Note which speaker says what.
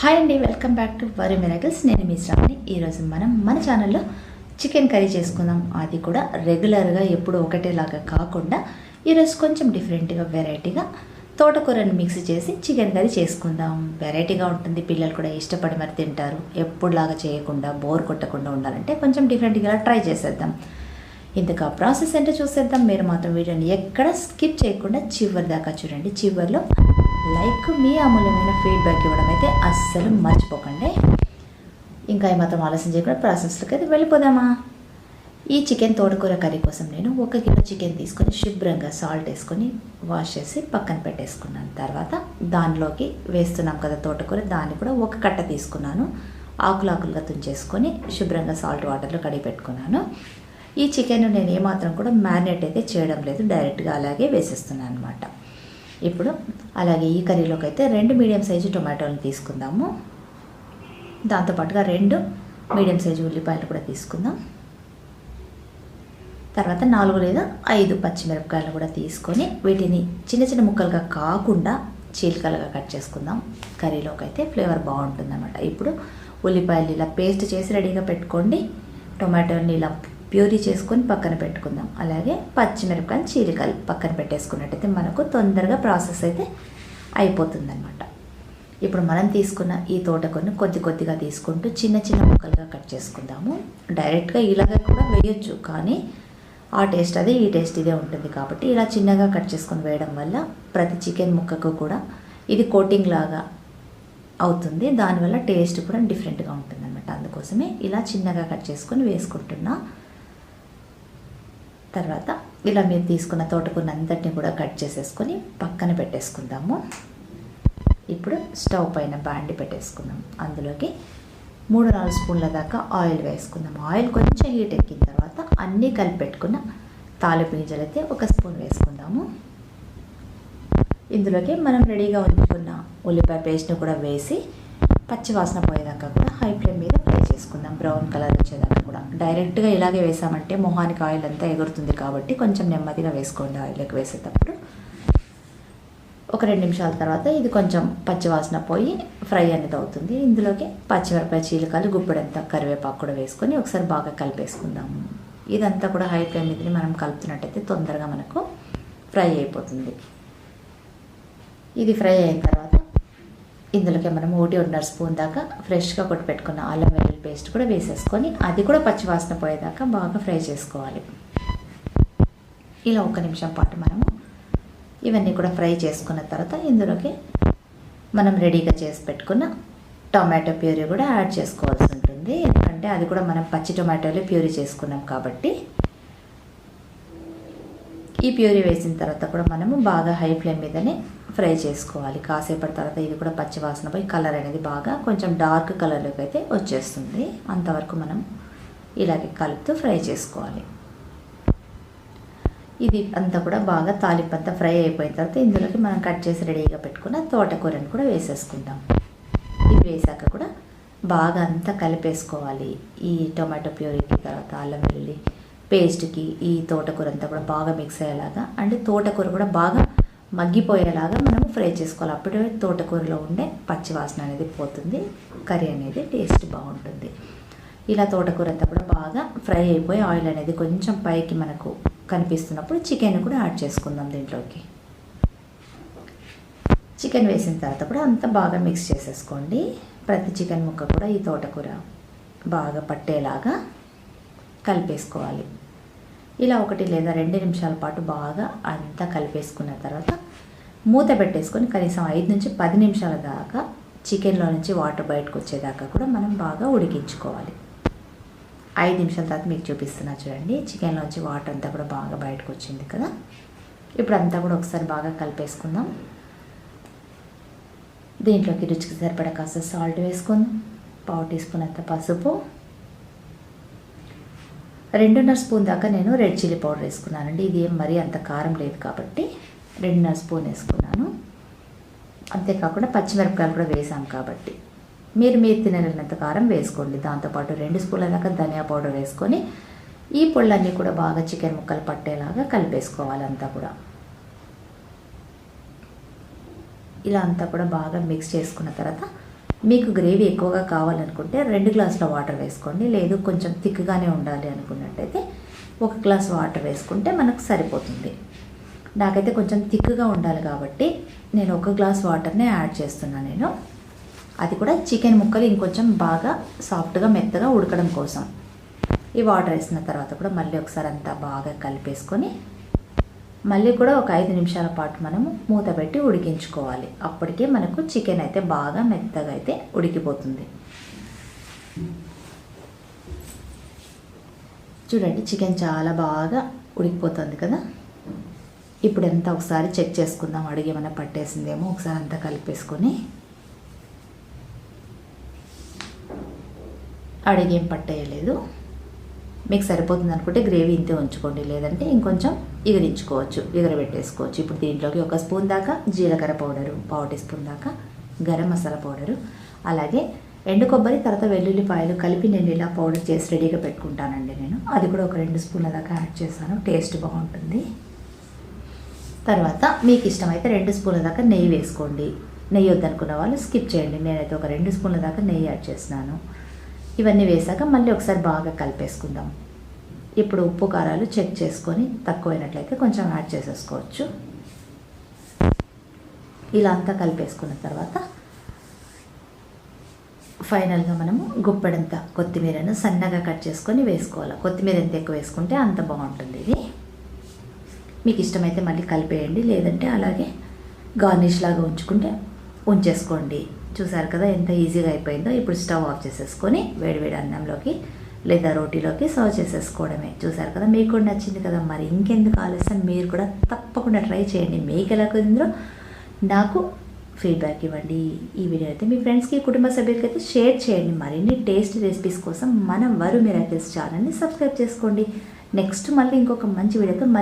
Speaker 1: Hi అండి welcome back to వరి miracles నేను మీ శ్రావణి. ఈరోజు మనం మన ఛానల్లో చికెన్ కర్రీ చేసుకుందాం. అది కూడా రెగ్యులర్గా ఎప్పుడు ఒకటేలాగా కాకుండా ఈరోజు కొంచెం డిఫరెంట్గా వెరైటీగా తోటకూరని మిక్స్ చేసి చికెన్ కర్రీ చేసుకుందాం. వెరైటీగా ఉంటుంది. పిల్లలు కూడా ఇష్టపడి మరి తింటారు. ఎప్పుడులాగా చేయకుండా బోర్ కొట్టకుండా ఉండాలంటే కొంచెం డిఫరెంట్గా ట్రై చేసేద్దాం. ఇంతకు ఆ ప్రాసెస్ ఏంటో చూసేద్దాం. మీరు మాత్రం వీడియోని ఎక్కడ స్కిప్ చేయకుండా చివరి దాకా చూడండి. చివరిలో లైక్ మీ అమూల్యమైన ఫీడ్బ్యాక్ ఇవ్వడం అయితే అస్సలు మర్చిపోకండి. ఇంకా ఏమాత్రం ఆలస్యం చేయకుండా ప్రాసెస్లోకి అయితే వెళ్ళిపోదామా? ఈ చికెన్ తోటకూర కర్రీ కోసం నేను ఒక కిలో చికెన్ తీసుకొని శుభ్రంగా సాల్ట్ వేసుకొని వాష్ చేసి పక్కన పెట్టేసుకున్నాను. తర్వాత దానిలోకి వేస్తున్నాం కదా తోటకూర దాన్ని కూడా ఒక కట్ట తీసుకున్నాను. ఆకులు ఆకులుగా తుంచేసుకొని శుభ్రంగా సాల్ట్ వాటర్లో కడిగి పెట్టుకున్నాను. ఈ చికెన్ నేను ఏమాత్రం కూడా మ్యారినేట్ అయితే చేయడం లేదు డైరెక్ట్గా అలాగే వేసేస్తున్నాను అనమాట ఇప్పుడు అలాగే ఈ కర్రీలోకి అయితే రెండు మీడియం సైజు టొమాటోలు తీసుకుందాము. దాంతోపాటుగా రెండు మీడియం సైజు ఉల్లిపాయలు కూడా తీసుకుందాం. తర్వాత నాలుగు లేదా ఐదు పచ్చిమిరపకాయలు కూడా తీసుకొని వీటిని చిన్న చిన్న ముక్కలుగా కాకుండా చీలికలుగా కట్ చేసుకుందాం. కర్రీలోకి అయితే ఫ్లేవర్ బాగుంటుంది అనమాట ఇప్పుడు ఉల్లిపాయలు ఇలా పేస్ట్ చేసి రెడీగా పెట్టుకోండి. టొమాటోని ఇలా ప్యూరీ చేసుకొని పక్కన పెట్టుకుందాం. అలాగే పచ్చిమిరపకాయలు చీలికలు పక్కన పెట్టేసుకున్నట్టయితే మనకు తొందరగా ప్రాసెస్ అయితే అయిపోతుందన్నమాట. ఇప్పుడు మనం తీసుకున్న ఈ తోటకొని కొద్ది కొద్దిగా తీసుకుంటూ చిన్న చిన్న ముక్కలుగా కట్ చేసుకుందాము. డైరెక్ట్గా ఇలాగ కూడా వేయొచ్చు కానీ ఆ టేస్ట్ అదే ఈ టేస్ట్ ఇదే ఉంటుంది కాబట్టి ఇలా చిన్నగా కట్ చేసుకొని వేయడం వల్ల ప్రతి చికెన్ ముక్కకు కూడా ఇది కోటింగ్ లాగా అవుతుంది. దానివల్ల టేస్ట్ కూడా డిఫరెంట్గా ఉంటుంది అనమాట అందుకోసమే ఇలా చిన్నగా కట్ చేసుకొని వేసుకుంటున్నా. తర్వాత ఇలా మీరు తీసుకున్న తోటకూర అంతటిని కూడా కట్ చేసేసుకొని పక్కన పెట్టేసుకుందాము. ఇప్పుడు స్టవ్ పైన బాండి పెట్టేసుకుందాం. అందులోకి మూడు నాలుగు స్పూన్ల దాకా ఆయిల్ వేసుకుందాం. ఆయిల్ కొంచెం హీట్ ఎక్కిన తర్వాత అన్నీ కలిపి పెట్టుకున్న తాలింపు గింజలు అయితే ఒక స్పూన్ వేసుకుందాము. ఇందులోకి మనం రెడీగా ఉంచుకున్న ఉల్లిపాయ పేస్ట్ని కూడా వేసి పచ్చి వాసన పోయేదాకా కూడా హై ఫ్లేమ్ మీద ఫ్రై చేసుకుందాం. బ్రౌన్ కలర్ వచ్చేదాకా కూడా. డైరెక్ట్గా ఇలాగే వేసామంటే మొహానికి ఆయిల్ అంతా ఎగురుతుంది కాబట్టి కొంచెం నెమ్మదిగా వేసుకోండి ఆయిల్లోకి వేసేటప్పుడు. ఒక రెండు నిమిషాల తర్వాత ఇది కొంచెం పచ్చి వాసన పోయి ఫ్రై అనేది అవుతుంది. ఇందులోకి పచ్చిమిరపకాయ చీలకాలు గుప్పెడంతా కరివేపాకు కూడా వేసుకొని ఒకసారి బాగా కలిపేసుకుందాము. ఇదంతా కూడా హై ఫ్లేమ్ మీదని మనం కలుపుతున్నట్టయితే తొందరగా మనకు ఫ్రై అయిపోతుంది. ఇది ఫ్రై అయిన తర్వాత ఇందులోకి మనం ఒకటి ఉన్నర స్పూన్ దాకా ఫ్రెష్గా కొట్టి పెట్టుకున్న అల్లం వెల్లుల్లి పేస్ట్ కూడా వేసేసుకొని అది కూడా పచ్చివాసన పోయేదాకా బాగా ఫ్రై చేసుకోవాలి. ఇలా ఒక నిమిషం పాటు మనము ఇవన్నీ కూడా ఫ్రై చేసుకున్న తర్వాత ఇందులోకి మనం రెడీగా చేసి పెట్టుకున్న టొమాటో ప్యూరీ కూడా యాడ్ చేసుకోవాల్సి ఉంటుంది. ఎందుకంటే అది కూడా మనం పచ్చి టొమాటోలే ప్యూరీ చేసుకున్నాం కాబట్టి ఈ ప్యూరీ వేసిన తర్వాత కూడా మనము బాగా హై ఫ్లేమ్ మీదనే ఫ్రై చేసుకోవాలి. కాసేపటి తర్వాత ఇది కూడా పచ్చివాసన పోయి కలర్ అనేది బాగా కొంచెం డార్క్ కలర్లోకి అయితే వచ్చేస్తుంది. అంతవరకు మనం ఇలాగే కలుపుతూ ఫ్రై చేసుకోవాలి. ఇది అంతా కూడా బాగా తాలింపు అంతా ఫ్రై అయిపోయిన తర్వాత ఇందులోకి మనం కట్ చేసి రెడీగా పెట్టుకున్న తోటకూరని కూడా వేసేసుకుందాం. ఇది వేసాక కూడా బాగా అంతా కలిపేసుకోవాలి. ఈ టొమాటో ప్యూరీకి తర్వాత అల్లం వెల్లుల్లి పేస్ట్కి ఈ తోటకూర అంతా కూడా బాగా మిక్స్ అయ్యేలాగా అంటే తోటకూర కూడా బాగా మగ్గిపోయేలాగా మనం ఫ్రై చేసుకోవాలి. అప్పుడే తోటకూరలో ఉండే పచ్చివాసన అనేది పోతుంది కర్రీ అనేది టేస్ట్ బాగుంటుంది. ఇలా తోటకూర అంతా కూడా బాగా ఫ్రై అయిపోయి ఆయిల్ అనేది కొంచెం పైకి మనకు కనిపిస్తున్నప్పుడు చికెన్ కూడా యాడ్ చేసుకుందాం దీంట్లోకి. చికెన్ వేసిన తర్వాత కూడా అంతా బాగా మిక్స్ చేసేసుకోండి. ప్రతి చికెన్ ముక్క కూడా ఈ తోటకూర బాగా పట్టేలాగా కలిపేసుకోవాలి. ఇలా ఒకటి లేదా రెండు నిమిషాల పాటు బాగా అంతా కలిపేసుకున్న తర్వాత మూత పెట్టేసుకొని కనీసం ఐదు నుంచి పది నిమిషాల దాకా చికెన్లో నుంచి వాటర్ బయటకు వచ్చేదాకా కూడా మనం బాగా ఉడికించుకోవాలి. ఐదు నిమిషాల తర్వాత మీకు చూపిస్తున్నా చూడండి. చికెన్లోంచి వాటర్ అంతా కూడా బాగా బయటకు వచ్చింది కదా. ఇప్పుడు అంతా కూడా ఒకసారి బాగా కలిపేసుకుందాం. దీంట్లోకి రుచికి సరిపడా కాస్త సాల్ట్ వేసుకుందాం. పావు టీ స్పూన్ అంత పసుపు. రెండున్నర స్పూన్ దాకా నేను రెడ్ చిల్లీ పౌడర్ వేసుకున్నానండి. ఇది ఏం మరీ అంత కారం లేదు కాబట్టి రెండున్నర స్పూన్ వేసుకున్నాను. అంతేకాకుండా పచ్చిమిరపకాయలు కూడా వేసాం కాబట్టి. మీరు మీరు తినగలిగినంత కారం వేసుకోండి. దాంతోపాటు రెండు స్పూన్ల దాకా ధనియా పౌడర్ వేసుకొని ఈ పొళ్ళన్నీ కూడా బాగా చికెన్ ముక్కలు పట్టేలాగా కలిపేసుకోవాలి అంతా కూడా. ఇలా అంతా కూడా బాగా మిక్స్ చేసుకున్న తర్వాత మీకు గ్రేవీ ఎక్కువగా కావాలనుకుంటే రెండు గ్లాసుల వాటర్ వేసుకోండి. లేదు కొంచెం థిక్గానే ఉండాలి అనుకున్నట్టయితే ఒక గ్లాస్ వాటర్ వేసుకుంటే మనకు సరిపోతుంది. నాకైతే కొంచెం థిక్గా ఉండాలి కాబట్టి నేను ఒక గ్లాస్ వాటర్నే యాడ్ చేస్తున్నాను నేను. అది కూడా చికెన్ ముక్కలు ఇంకొంచెం బాగా సాఫ్ట్గా మెత్తగా ఉడకడం కోసం. ఈ వాటర్ వేసిన తర్వాత కూడా మళ్ళీ ఒకసారి అంతా బాగా కలిపేసుకొని మళ్ళీ కూడా ఒక ఐదు నిమిషాల పాటు మనము మూత పెట్టి ఉడికించుకోవాలి. అప్పటికే మనకు చికెన్ అయితే బాగా మెత్తగా అయితే ఉడికిపోతుంది. చూడండి చికెన్ చాలా బాగా ఉడికిపోతుంది కదా? ఇప్పుడు ఎంత ఒకసారి చెక్ చేసుకుందాం. అడిగి ఏమైనా పట్టేసిందేమో ఒకసారి అంతా కలిపేసుకొని. అడిగేం పట్టేయలేదు. మీకు సరిపోతుంది అనుకుంటే గ్రేవీ ఇంతే ఉంచుకోండి. లేదంటే ఇంకొంచెం ఎగిరించుకోవచ్చు ఎగరబెట్టేసుకోవచ్చు. ఇప్పుడు దీంట్లోకి ఒక స్పూన్ దాకా జీలకర్ర పౌడరు పావు టీ స్పూన్ దాకా గరం మసాలా పౌడరు అలాగే ఎండు కొబ్బరి తర్వాత వెల్లుల్లిపాయలు కలిపి నేను ఇలా పౌడర్ చేసి రెడీగా పెట్టుకుంటానండి నేను. అది కూడా ఒక రెండు స్పూన్ల దాకా యాడ్ చేశాను. టేస్ట్ బాగుంటుంది. తర్వాత మీకు ఇష్టమైతే రెండు స్పూన్ల దాకా నెయ్యి వేసుకోండి. నెయ్యి వద్దనుకున్న వాళ్ళు స్కిప్ చేయండి. నేనైతే ఒక రెండు స్పూన్ల దాకా నెయ్యి యాడ్ చేస్తున్నాను. ఇవన్నీ వేసాక మళ్ళీ ఒకసారి బాగా కలిపేసుకుందాం. ఇప్పుడు ఉప్పు కారాలు చెక్ చేసుకొని తక్కువైనట్లయితే కొంచెం యాడ్ చేసేసుకోవచ్చు. ఇలా అంతా కలిపేసుకున్న తర్వాత ఫైనల్గా మనము గుప్పెడంత కొత్తిమీరను సన్నగా కట్ చేసుకొని వేసుకోవాలి. కొత్తిమీర ఎంత ఎక్కువ వేసుకుంటే అంత బాగుంటుంది ఇది. మీకు ఇష్టమైతే మళ్ళీ కలిపేయండి లేదంటే అలాగే గార్నిష్ లాగా ఉంచుకుంటే ఉంచేసుకోండి. చూసారు కదా ఎంత ఈజీగా అయిపోయిందో. ఇప్పుడు స్టవ్ ఆఫ్ చేసేసుకొని వేడివేడి అన్నంలోకి లేదా రోటీలోకి సర్వ్ చేసేసుకోవడమే. చూసారు కదా మీకు కూడా నచ్చింది కదా. మరి ఇంకెందుకు ఆలస్యం? మీరు కూడా తప్పకుండా ట్రై చేయండి. మీకు ఎలా కుదిరిందో నాకు ఫీడ్బ్యాక్ ఇవ్వండి. ఈ వీడియో అయితే మీ ఫ్రెండ్స్కి కుటుంబ సభ్యులకి అయితే షేర్ చేయండి. మరిన్ని టేస్ట్ రెసిపీస్ కోసం మన వరు మిరాకిల్స్ ఛానల్ని సబ్స్క్రైబ్ చేసుకోండి. నెక్స్ట్ మళ్ళీ ఇంకొక మంచి వీడియోతో మళ్ళీ